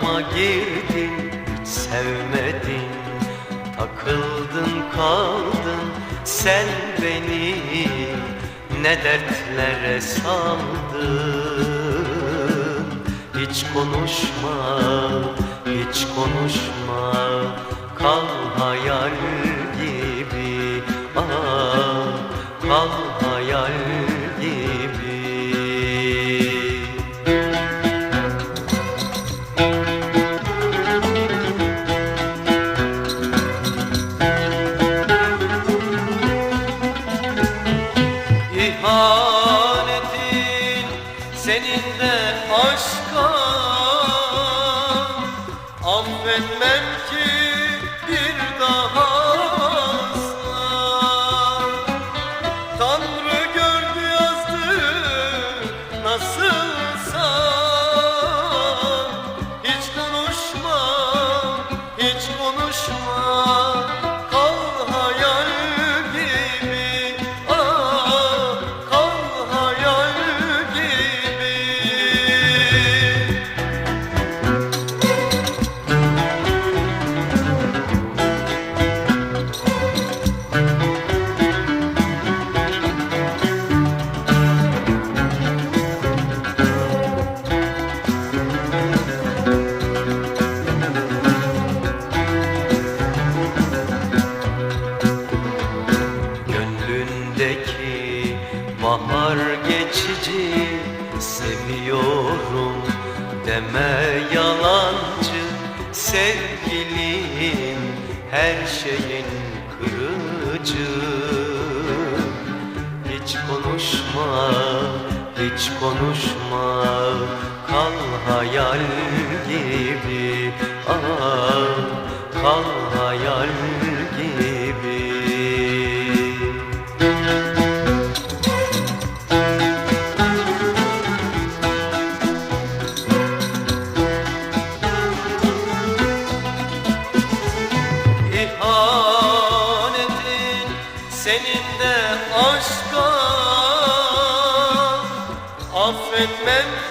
Kanalıma girdin hiç sevmedin. Takıldın kaldın sen beni. Ne dertlere saldın? Hiç konuşma hiç konuşma. Kal hayal gibi ah, Kal senin de aşka. Affetmem ki Gönlündeki bahar geçici Seviyorum deme yalancı Sevgilin her şeyin kırıcı. Hiç konuşma, hiç konuşma Kal hayal gibi, ah Kal hayal gibi Affetmem